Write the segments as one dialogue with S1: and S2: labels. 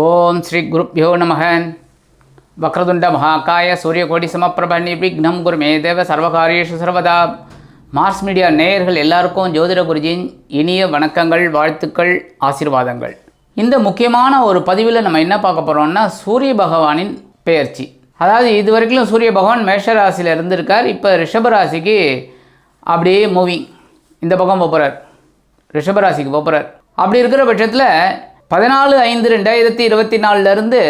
S1: ஓம் ஸ்ரீ குருப்பியோ நமக. வக்ரதுண்ட மகாக்காய சூரியகோடி சமப்பிரப நிர்விக்னம் குருமே தேவ சர்வகாரியேஷு சர்வதா. மார்ஸ் மீடியா நேயர்கள் எல்லாருக்கும் ஜோதிட குருஜியின் இனிய வணக்கங்கள் வாழ்த்துக்கள் ஆசீர்வாதங்கள். இந்த முக்கியமான ஒரு பதிவில் நம்ம என்ன பார்க்க போகிறோம்னா சூரிய பகவானின் பெயர்ச்சி. அதாவது இது வரைக்கும் சூரிய பகவான் மேஷ ராசியில் இருந்திருக்கார். இப்போ ரிஷபராசிக்கு அப்படியே மூவிங் இந்த பக்கம் போகிறார் ரிஷபராசிக்கு போகிறார் அப்படி இருக்கிற பட்சத்தில் பதினாலு ஐந்து ரெண்டாயிரத்தி இருபத்தி நாலுலேருந்து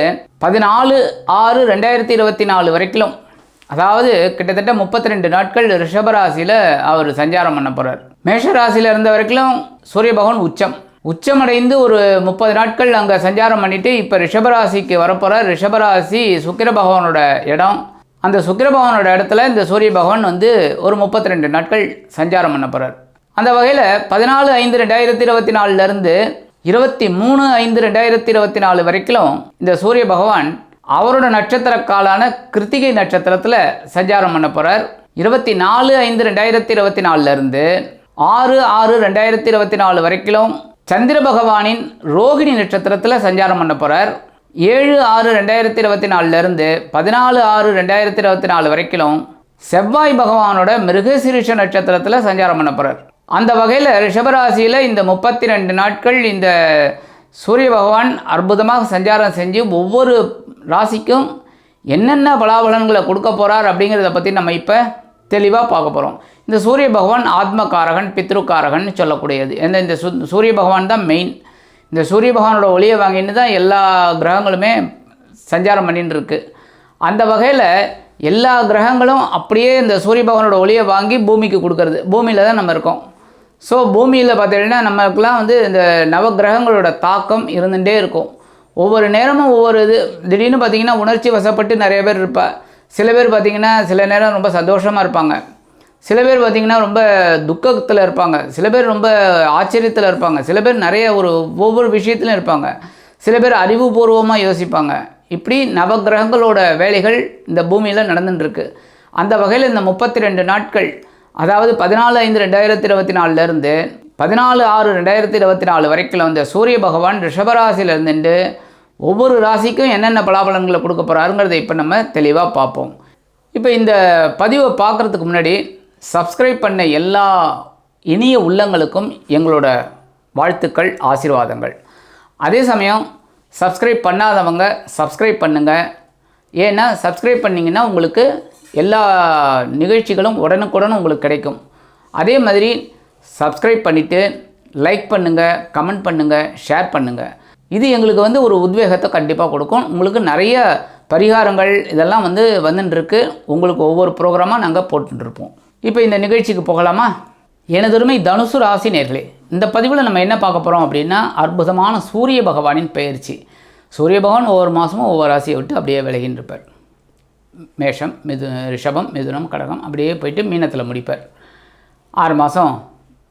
S1: பதினாலு ஆறு ரெண்டாயிரத்தி இருபத்தி நாலு வரைக்கும் அதாவது கிட்டத்தட்ட முப்பத்தி ரெண்டு நாட்கள் ரிஷபராசியில் அவர் சஞ்சாரம் பண்ண போகிறார் மேஷராசியில் இருந்த வரைக்கும் சூரிய பகவான் உச்சம். உச்சமடைந்து ஒரு முப்பது நாட்கள் அங்கே சஞ்சாரம் பண்ணிவிட்டு இப்போ ரிஷபராசிக்கு வரப்போகிறார் ரிஷபராசி சுக்கிர பகவானோட இடம். அந்த சுக்கிர பகவானோட இடத்துல இந்த சூரிய பகவான் வந்து ஒரு முப்பத்தி ரெண்டு நாட்கள் சஞ்சாரம் பண்ண போகிறார் அந்த வகையில் பதினாலு ஐந்து ரெண்டாயிரத்தி இருபத்தி நாலுலேருந்து இருபத்தி மூணு ஐந்து ரெண்டாயிரத்தி இருபத்தி நாலு வரைக்கும் இந்த சூரிய பகவான் அவரோட நட்சத்திர காலான கிருத்திகை நட்சத்திரத்தில் சஞ்சாரம் பண்ண போகிறார் இருபத்தி நாலு ஐந்து ரெண்டாயிரத்தி இருபத்தி நாலுலேருந்து ஆறு ஆறு ரெண்டாயிரத்தி இருபத்தி நாலு வரைக்கும் சந்திர பகவானின் ரோகிணி நட்சத்திரத்தில் சஞ்சாரம் பண்ண போகிறார் ஏழு ஆறு ரெண்டாயிரத்தி இருபத்தி நாலுலேருந்து பதினாலு ஆறு ரெண்டாயிரத்தி இருபத்தி நாலு வரைக்கும் செவ்வாய் பகவானோட மிருகசீரிஷ நட்சத்திரத்தில் சஞ்சாரம் பண்ண போகிறார் அந்த வகையில் ரிஷபராசியில் இந்த முப்பத்தி ரெண்டு நாட்கள் இந்த சூரிய பகவான் அற்புதமாக சஞ்சாரம் செஞ்சு ஒவ்வொரு ராசிக்கும் என்னென்ன பலாபலன்களை கொடுக்க போகிறார் அப்படிங்கிறத பற்றி நம்ம இப்போ தெளிவாக பார்க்க போகிறோம் இந்த சூரிய பகவான் ஆத்மகாரகன் பித்ருக்காரகன் சொல்லக்கூடியது. எந்த இந்த சு சூரிய பகவான் தான் மெயின் இந்த சூரிய பகவானோட ஒளியை வாங்கின்னு தான் எல்லா கிரகங்களுமே சஞ்சாரம் பண்ணின்னு இருக்குது அந்த வகையில் எல்லா கிரகங்களும் அப்படியே இந்த சூரிய பகவானோட ஒளியை வாங்கி பூமிக்கு கொடுக்கறது. பூமியில் தான் நம்ம இருக்கோம். ஸோ பூமியில் பார்த்தீங்கன்னா நமக்குலாம் வந்து இந்த நவகிரகங்களோட தாக்கம் இருந்துகிட்டே இருக்கும். ஒவ்வொரு நேரமும் ஒவ்வொரு இது திடீர்னு பார்த்திங்கன்னா உணர்ச்சி வசப்பட்டு நிறைய பேர் இருப்பா. சில பேர் பார்த்தீங்கன்னா சில நேரம் ரொம்ப சந்தோஷமாக இருப்பாங்க. சில பேர் பார்த்திங்கன்னா ரொம்ப துக்கத்தில் இருப்பாங்க. சில பேர் ரொம்ப ஆச்சரியத்தில் இருப்பாங்க. சில பேர் நிறைய ஒரு ஒவ்வொரு விஷயத்துலையும் இருப்பாங்க. சில பேர் அறிவுபூர்வமாக யோசிப்பாங்க. இப்படி நவகிரகங்களோட வேலைகள் இந்த பூமியில் நடந்துட்டுருக்கு அந்த வகையில் இந்த முப்பத்தி ரெண்டு நாட்கள் அதாவது பதினாலு ஐந்து ரெண்டாயிரத்தி இருபத்தி நாலுலேருந்து பதினாலு ஆறு ரெண்டாயிரத்தி இருபத்தி நாலு வரைக்கும் வந்த சூரிய பகவான் ரிஷபராசிலிருந்துட்டு ஒவ்வொரு ராசிக்கும் என்னென்ன பலாபலன்களை கொடுக்க போகிறாருங்கிறத இப்போ நம்ம தெளிவாக பார்ப்போம். இப்போ இந்த பதிவை பார்க்குறதுக்கு முன்னாடி சப்ஸ்கிரைப் பண்ண எல்லா இனிய உள்ளங்களுக்கும் எங்களோட வாழ்த்துக்கள் ஆசீர்வாதங்கள். அதே சமயம் சப்ஸ்கிரைப் பண்ணாதவங்க சப்ஸ்கிரைப் பண்ணுங்கள் ஏன்னா சப்ஸ்கிரைப் பண்ணிங்கன்னா உங்களுக்கு எல்லா நிகழ்ச்சிகளும் உடனுக்குடன் உங்களுக்கு கிடைக்கும். அதே மாதிரி சப்ஸ்கிரைப் பண்ணிவிட்டு லைக் பண்ணுங்கள் கமெண்ட் பண்ணுங்கள் ஷேர் பண்ணுங்கள் இது எங்களுக்கு வந்து ஒரு உத்வேகத்தை கண்டிப்பாக கொடுக்கும். உங்களுக்கு நிறைய பரிகாரங்கள் இதெல்லாம் வந்து வந்துட்டுருக்கு உங்களுக்கு ஒவ்வொரு ப்ரோக்ராமாக நாங்கள் போட்டுருப்போம் இப்போ இந்த நிகழ்ச்சிக்கு போகலாமா? எனதொருமை தனுசு ராசி நேர்களே இந்த பதிவில் நம்ம என்ன பார்க்க போகிறோம் அப்படின்னா அற்புதமான சூரிய பகவானின் பெயர்ச்சி. சூரிய பகவான் ஒவ்வொரு மாதமும் ஒவ்வொரு ராசியை விட்டு அப்படியே விலகின்னு இருப்பார் மேஷம் மிது ரிஷபம் மிதுனம் கடகம் அப்படியே போயிட்டு மீனத்தில் முடிப்பார். ஆறு மாதம்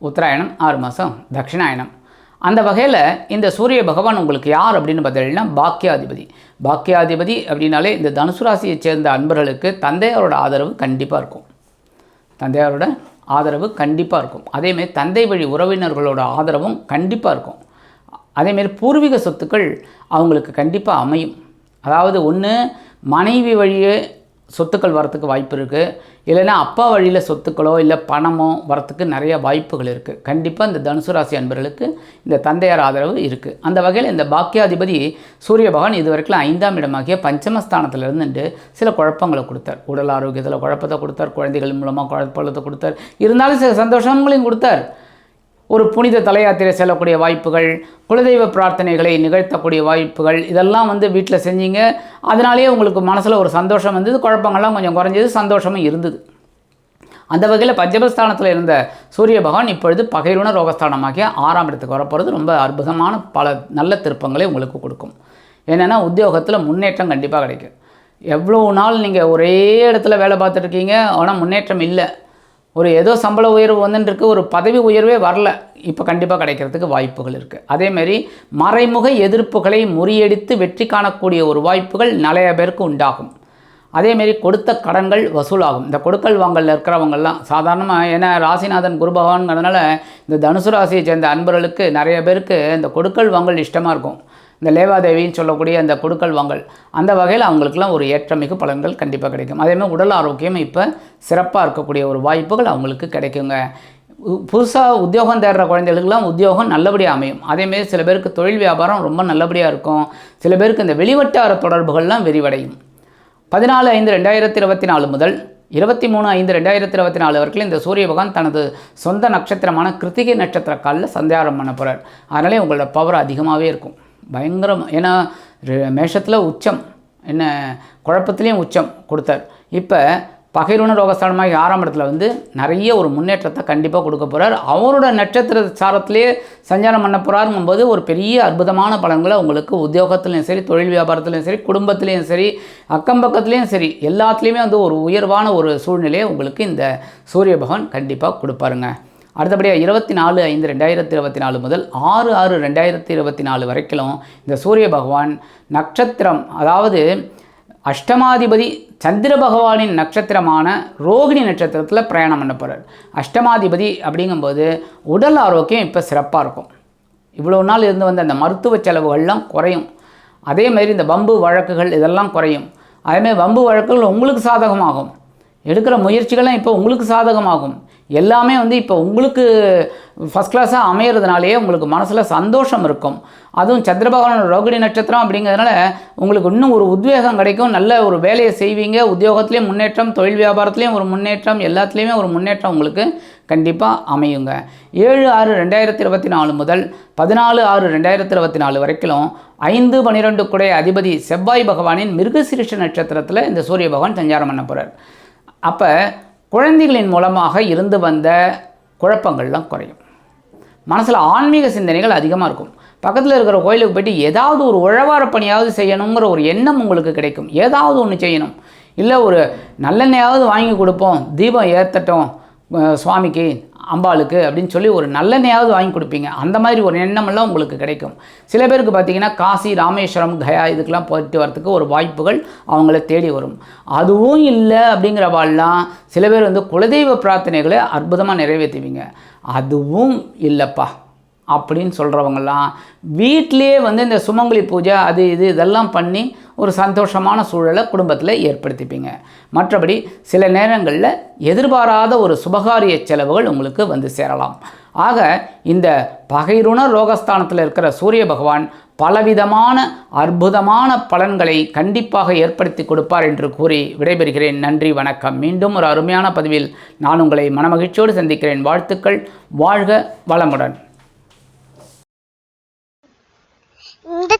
S1: உத்தராயணம் ஆறு மாதம் தட்சிணாயணம். அந்த வகையில் இந்த சூரிய பகவான் உங்களுக்கு யார் அப்படின்னு பார்த்தீங்கன்னா பாக்கியாதிபதி. பாக்கியாதிபதி அப்படின்னாலே இந்த தனுசு ராசியை சேர்ந்த அன்பர்களுக்கு தந்தையாரோட ஆதரவு கண்டிப்பாக இருக்கும். தந்தையாரோட ஆதரவு கண்டிப்பாக இருக்கும். அதேமாரி தந்தை வழி உறவினர்களோட ஆதரவும் கண்டிப்பாக இருக்கும். அதேமாரி பூர்வீக சொத்துக்கள் அவங்களுக்கு கண்டிப்பாக அமையும். அதாவது ஒன்று மனைவி வழியே சொத்துக்கள் வரத்துக்கு வாய்ப்பு இருக்குது இல்லைன்னா அப்பா வழியில் சொத்துக்களோ இல்லை பணமோ வரத்துக்கு நிறைய வாய்ப்புகள் இருக்குது கண்டிப்பாக இந்த தனுசு ராசி அன்பர்களுக்கு இந்த தந்தையார் ஆதரவு இருக்குது அந்த வகையில் இந்த பாக்கியாதிபதி சூரிய பகவான் இது வரைக்கும் ஐந்தாம் இடமாகிய பஞ்சமஸ்தானத்தில் இருந்துட்டு சில குழப்பங்களை கொடுத்தார். உடல் ஆரோக்கியத்தில் குழப்பத்தை கொடுத்தார். குழந்தைகள் மூலமாக குழப்பத்தை கொடுத்தார். இருந்தாலும் சில சந்தோஷங்களையும் கொடுத்தார். ஒரு புனித தலையாத்திரை செல்லக்கூடிய வாய்ப்புகள் குலதெய்வ பிரார்த்தனைகளை நிகழ்த்தக்கூடிய வாய்ப்புகள் இதெல்லாம் வந்து வீட்டில் செஞ்சீங்க. அதனாலேயே உங்களுக்கு மனசில் ஒரு சந்தோஷம் வந்தது குழப்பங்கள்லாம் கொஞ்சம் குறைஞ்சது சந்தோஷமும் இருந்தது. அந்த வகையில் பஞ்சபஸ்தானத்தில் இருந்த சூரிய பகவான் இப்பொழுது பகைருண ரோகஸ்தானமாகிய ஆறாம் இடத்துக்கு வரப்போகிறது ரொம்ப அற்புதமான பல நல்ல திருப்பங்களை உங்களுக்கு கொடுக்கும். என்னென்னா உத்தியோகத்தில் முன்னேற்றம் கண்டிப்பாக கிடைக்கும். எவ்வளோ நாள் நீங்கள் ஒரே இடத்துல வேலை பார்த்துட்ருக்கீங்க ஆனால் முன்னேற்றம் இல்லை. ஒரு ஏதோ சம்பள உயர்வு வந்துட்டுருக்கு ஒரு பதவி உயர்வே வரல. இப்போ கண்டிப்பாக கிடைக்கிறதுக்கு வாய்ப்புகள் இருக்குது அதேமாரி மறைமுக எதிர்ப்புகளை முறியடித்து வெற்றி காணக்கூடிய ஒரு வாய்ப்புகள் நிறைய பேருக்கு உண்டாகும். அதேமாரி கொடுத்த கடன்கள் வசூலாகும். இந்த கொடுக்கல் வாங்கலில் இருக்கிறவங்கெல்லாம் சாதாரணமாக ஏன்னா ராசிநாதன் குரு பகவான்ங்கிறதுனால இந்த தனுசு ராசியை சேர்ந்த அன்பர்களுக்கு நிறைய பேருக்கு இந்த கொடுக்கல் வாங்கல் இஷ்டமாக இருக்கும். இந்த லேவாதேவின்னு சொல்லக்கூடிய அந்த கொடுக்கல் வாங்கல் அந்த வகையில் அவங்களுக்குலாம் ஒரு ஏற்றமிகு பலன்கள் கண்டிப்பாக கிடைக்கும். அதேமாதிரி உடல் ஆரோக்கியம் இப்போ சிறப்பாக இருக்கக்கூடிய ஒரு வாய்ப்புகள் அவங்களுக்கு கிடைக்குங்க. புதுசாக உத்தியோகம் தேடுற குழந்தைகளுக்குலாம் உத்தியோகம் நல்லபடியாக அமையும். அதேமாரி சில பேருக்கு தொழில் வியாபாரம் ரொம்ப நல்லபடியாக இருக்கும். சில பேருக்கு இந்த வெளிவட்டார தொடர்புகள்லாம் விரிவடையும். பதினாலு ஐந்து ரெண்டாயிரத்தி இருபத்தி நாலு முதல் இருபத்தி மூணு ஐந்து ரெண்டாயிரத்தி இருபத்தி நாலு வரைக்கும் இந்த சூரிய பகவான் தனது சொந்த நட்சத்திரமான கிருத்திகை நட்சத்திர காலில் சந்தியாரம் பண்ண போகிறார் அதனாலே உங்களோட பவர் அதிகமாகவே இருக்கும். பயங்கரம். ஏன்னா மேஷத்தில் உச்சம். என்ன குழப்பத்துலேயும் உச்சம் கொடுத்தார். இப்போ பகைருண ரோகஸ்தானமாக ஆறாம் இடத்துல வந்து நிறைய ஒரு முன்னேற்றத்தை கண்டிப்பாக கொடுக்க போகிறார் அவரோட நட்சத்திர சாரத்திலே சஞ்சாரம் பண்ண போகிறாருங்கும்போது ஒரு பெரிய அற்புதமான பலன்களை உங்களுக்கு உத்தியோகத்துலேயும் சரி தொழில் வியாபாரத்துலேயும் சரி குடும்பத்துலேயும் சரி அக்கம் பக்கத்துலேயும் சரி எல்லாத்துலேயுமே வந்து ஒரு உயர்வான ஒரு சூழ்நிலையை உங்களுக்கு இந்த சூரிய பகவான் கண்டிப்பாக கொடுப்பாருங்க. அடுத்தபடியாக இருபத்தி நாலு ஐந்து ரெண்டாயிரத்தி இருபத்தி நாலு முதல் ஆறு ஆறு ரெண்டாயிரத்தி இருபத்தி நாலு வரைக்கும் இந்த சூரிய பகவான் நட்சத்திரம் அதாவது அஷ்டமாதிபதி சந்திர பகவானின் நட்சத்திரமான ரோகிணி நட்சத்திரத்தில் பிரயாணம் பண்ண போகிறார் அஷ்டமாதிபதி அப்படிங்கும்போது உடல் ஆரோக்கியம் இப்போ சிறப்பாக இருக்கும். இவ்வளோ நாள் இருந்து வந்த அந்த மருத்துவ செலவுகள்லாம் குறையும். அதே மாதிரி இந்த வம்பு வழக்குகள் இதெல்லாம் குறையும். அதேமாதிரி வம்பு வழக்குகள் உங்களுக்கு சாதகமாகும். எடுக்கிற முயற்சிகள்லாம் இப்போ உங்களுக்கு சாதகமாகும். எல்லாமே வந்து இப்போ உங்களுக்கு ஃபஸ்ட் கிளாஸாக அமையிறதுனாலேயே உங்களுக்கு மனசில் சந்தோஷம் இருக்கும். அதுவும் சந்திரபகவான் ரோகிணி நட்சத்திரம் அப்படிங்கிறதுனால உங்களுக்கு இன்னும் ஒரு உத்வேகம் கிடைக்கும். நல்ல ஒரு வேலையை செய்வீங்க. உத்தியோகத்துலேயும் முன்னேற்றம் தொழில் வியாபாரத்துலேயும் ஒரு முன்னேற்றம் எல்லாத்துலேயுமே ஒரு முன்னேற்றம் உங்களுக்கு கண்டிப்பாக அமையுங்க. ஏழு ஆறு ரெண்டாயிரத்தி இருபத்தி நாலு முதல் பதினாலு ஆறு ரெண்டாயிரத்தி இருபத்தி நாலு வரைக்கும் ஐந்து பன்னிரெண்டு குடை அதிபதி செவ்வாய் பகவானின் மிருகசிரிஷ நட்சத்திரத்தில் இந்த சூரிய பகவான் சஞ்சாரம் பண்ண போகிறார் அப்போ குழந்தைகளின் மூலமாக இருந்து வந்த குழப்பங்கள்லாம் குறையும். மனசில் ஆன்மீக சிந்தனைகள் அதிகமாக இருக்கும். பக்கத்தில் இருக்கிற கோயிலுக்கு போயிட்டு ஏதாவது ஒரு உழவார பணியாவது செய்யணுங்கிற ஒரு எண்ணம் உங்களுக்கு கிடைக்கும். ஏதாவது ஒன்று செய்யணும். இல்லை ஒரு நல்லெண்ணையாவது வாங்கி கொடுப்போம். தீபம் ஏற்றட்டும் சுவாமிக்கு. அம்பாளுக்கு அப்படின்னு சொல்லி ஒரு நல்லெண்ணையாவது வாங்கி கொடுப்பீங்க. அந்த மாதிரி ஒரு எண்ணமெல்லாம் உங்களுக்கு கிடைக்கும். சில பேருக்கு பார்த்தீங்கன்னா காசி ராமேஸ்வரம் கயா இதுக்கெல்லாம் போயிட்டு வரத்துக்கு ஒரு வாய்ப்புகள் அவங்கள தேடி வரும். அதுவும் இல்லை அப்படிங்கிறவாள்லாம் சில பேர் வந்து குலதெய்வ பிரார்த்தனைகளை அற்புதமாக நிறைவேற்றுவீங்க. அதுவும் இல்லைப்பா அப்படின்னு சொல்கிறவங்கெல்லாம் வீட்டிலேயே வந்து இந்த சுமங்கலி பூஜை அது இது இதெல்லாம் பண்ணி ஒரு சந்தோஷமான சூழலை குடும்பத்தில் ஏற்படுத்திப்பீங்க. மற்றபடி சில நேரங்களில் எதிர்பாராத ஒரு சுபகாரிய செலவுகள் உங்களுக்கு வந்து சேரலாம். ஆக இந்த பகைருண ரோகஸ்தானத்தில் இருக்கிற சூரிய பகவான் பலவிதமான அற்புதமான பலன்களை கண்டிப்பாக ஏற்படுத்தி கொடுப்பார் என்று கூறி விடைபெறுகிறேன். நன்றி வணக்கம். மீண்டும் ஒரு அருமையான பதிவில் நான் உங்களை மனமகிழ்ச்சியோடு சந்திக்கிறேன். வாழ்த்துக்கள். வாழ்க வளமுடன்
S2: இந்த